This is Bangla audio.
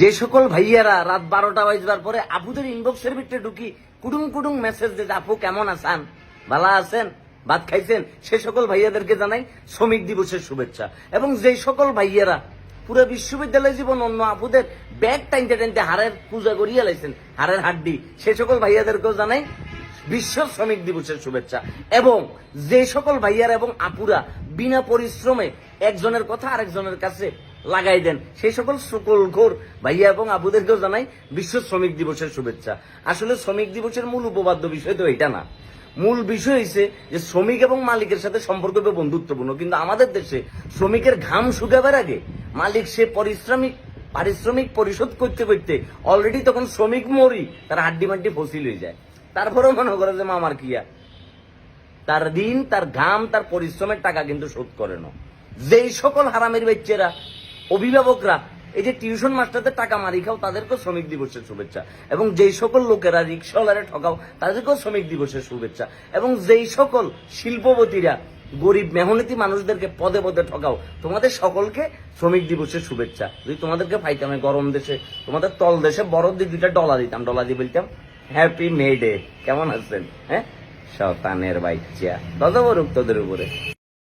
যে সকল ভাইয়ারা রাত বারোটা বাজবার পরে আপুদের ইনবক্সের ভিতরে ঢুকি কুডুং কুডুং মেসেজ দিতে, আপু, কেমন আছেন? ভালো আছেন? ভাত খাইছেন? সে সকল ভাইয়াদেরকে জানাই শ্রমিক দিবসের শুভেচ্ছা। এবং যে সকল ভাইয়ারা পুরো বিশ্ববিদ্যালয় জীবন অন্য আপুদের ব্যাগ টাইনতে টাইনতে হাড়ের পূজা করিয়া লাইছেন, হাড়ের হাড্ডি, সে সকল ভাইয়াদেরকেও জানাই বিশ্ব শ্রমিক দিবসের শুভেচ্ছা। এবং যে সকল ভাইয়ারা এবং আপুরা বিনা পরিশ্রমে একজনের কথা আরেকজনের কাছে লাগাই দেন। সেই সকল সকল ঘোর ভাইয়া এবং আবুদেরকেও জানাই বিশ্ব শ্রমিক দিবসের শুভেচ্ছা। আসলে শ্রমিক দিবসের মূল উপবাদ্য বিষয় তো এটা না। মূল বিষয় হচ্ছে যে শ্রমিক এবং মালিকের সাথে সম্পর্ক বন্ধুত্বপূর্ণ, কিন্তু আমাদের দেশে শ্রমিকের ঘাম শুকাবার আগে মালিক সে পরিশ্রমিক পারিশ্রমিক পরিশোধ করতে করতে অলরেডি তখন শ্রমিক মরি, তার হাড্ডি মাড্ডি ফসিল হয়ে যায়। তারপরেও মনে করে যে মামার কিয়া তার ঋণ, তার ঘাম, তার পরিশ্রমের টাকা কিন্তু শোধ করে না যেই সকল হারামের বাচ্চারা অভিভাবকরা, এই যে টিউশন মাস্টারদের টাকা মারি খাও, তাদেরকেও শ্রমিক দিবসের শুভেচ্ছা। এবং যেই সকল লোকেরা রিক্সাওয়ালারে ঠকাও, তাদেরকেও শ্রমিক দিবসের শুভেচ্ছা। এবং যেই সকল শিল্পপতিরা, গরিব, মেহনতি মানুষদেরকে পদে পদে ঠকাও, তোমাদের সকলকে শ্রমিক দিবসের শুভেচ্ছা। যদি তোমাদেরকে পাইতাম গরম দেশে, তোমাদের তল দেশে বড় দিয়ে দুইটা ডলার দিতাম ডলার দিয়ে বলতাম হ্যাপি মে ডে কেমন আছেন হ্যাঁ? শতানের বাচ্চা। তত বরুক তোদের উপরে।